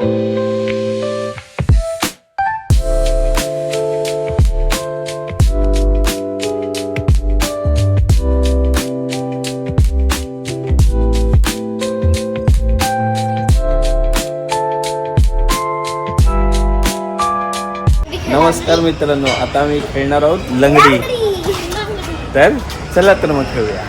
नमस्कार मित्रांनो आता आम्ही खेळणार आहोत लंगडी. तर चला तर मग खेळूया.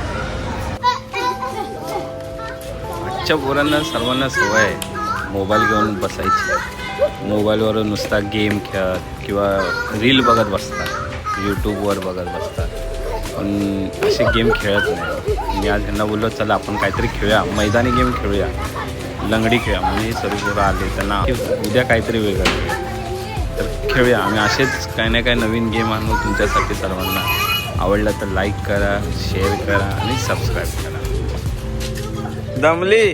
आजच्या पोरांना सर्वांना सवय आहे. मोबाईल घेऊन बसायची. मोबाईलवर नुसता गेम खेळत किंवा रील बघत बसतात. यूट्यूबवर बघत बसतात. पण असे गेम खेळत नाही. मी आज ह्यांना बोललो चला आपण काहीतरी खेळूया. मैदानी गेम खेळूया. लंगडी खेळूया. म्हणजे सर्व पोरं आले. त्यांना उद्या काहीतरी वेगळं खेळूया. तर खेळूया. आम्ही असेच काही ना काही नवीन गेम आणू तुमच्यासाठी सर्वांना. आवडलं तर लाईक करा शेअर करा आणि सबस्क्राईब करा. दमली.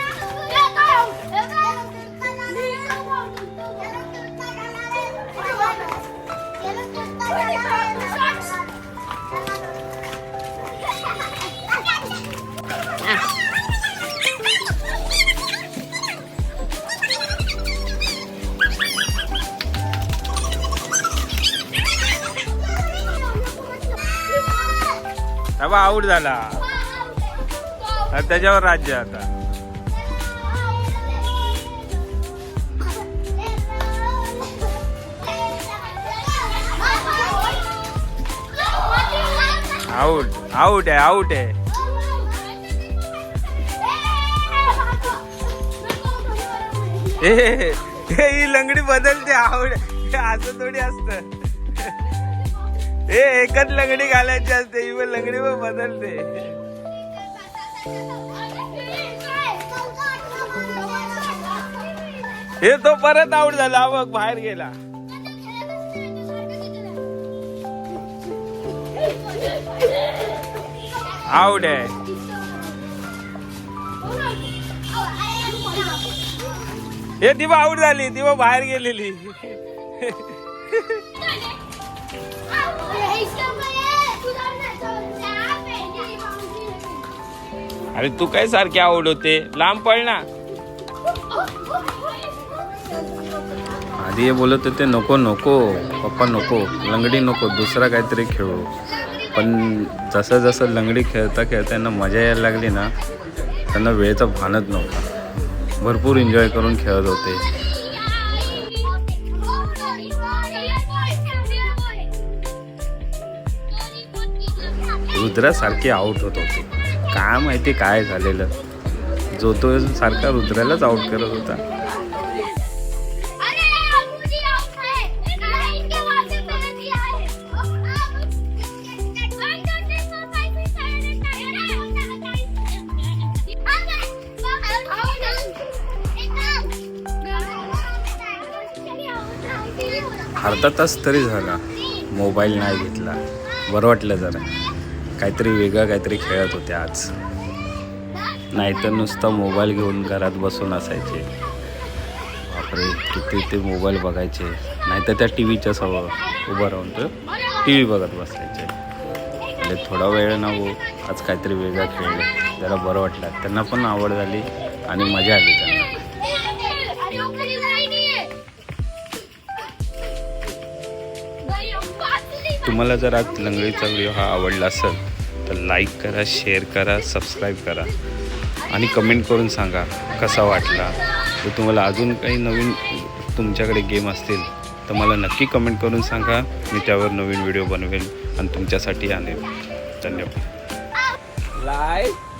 लंगडीत बाबा आऊट झाला त्याच्यावर राज्य आता. आऊट आऊट आहे आऊट आहे. ए ही लंगडी बदलते आवड. असं थोडी असत. ए एकच लंगडी घालायची असते ही लंगडी पण बदलते. हे तो परत आऊट झाला. हा बघ बाहेर गेला. आऊट आहे. हे दिवा आऊट झाली दिवा बाहेर गेलेली. अरे तू काय सारखी आवड होते? लांब पळ ना. आधी हे बोलत होते नको नको पप्पा नको लंगडी नको दुसरा काहीतरी खेळू. पण जसं जसं लंगडी खेळता खेळता यांना मजा यायला लागली ना त्यांना वेळेचं भानच नव्हता. भरपूर एन्जॉय करून खेळत होते. रुद्रासारखे आऊट होत होते. काय माहिती काय झालेलं. जो तो सारखा रुद्रालाच आऊट करत होता. अर्धा तास तरी झाला. मोबाईल नाही घेतला. बरं वाटलं जरा. काहीतरी वेगळं काहीतरी खेळत होते आज. नाहीतर नुसता मोबाईल घेऊन घरात बसून असायचे. बापरे किती ते मोबाईल बघायचे. नाहीतर त्या टी व्हीच्या सवं उभं राहून तर टी व्ही बघत बसायचे. म्हणजे थोडा वेळ ना हो आज काहीतरी वेगळा खेळलं. जरा बरं वाटलं. त्यांना पण आवड झाली आणि मजा आली त्यांना. तुम्हाला जर आज लंगडीचा व्हिडिओ हा आवडला असेल तर लाईक करा शेअर करा सबस्क्राईब करा. आणि कमेंट करून सांगा कसा वाटला? तर तुम्हाला अजून काही नवीन तुमच्याकडे गेम असतील तर मला नक्की कमेंट करून सांगा. मी त्यावर नवीन व्हिडिओ बनवेल आणि तुमच्यासाठी आणेल धन्यवाद. लाईक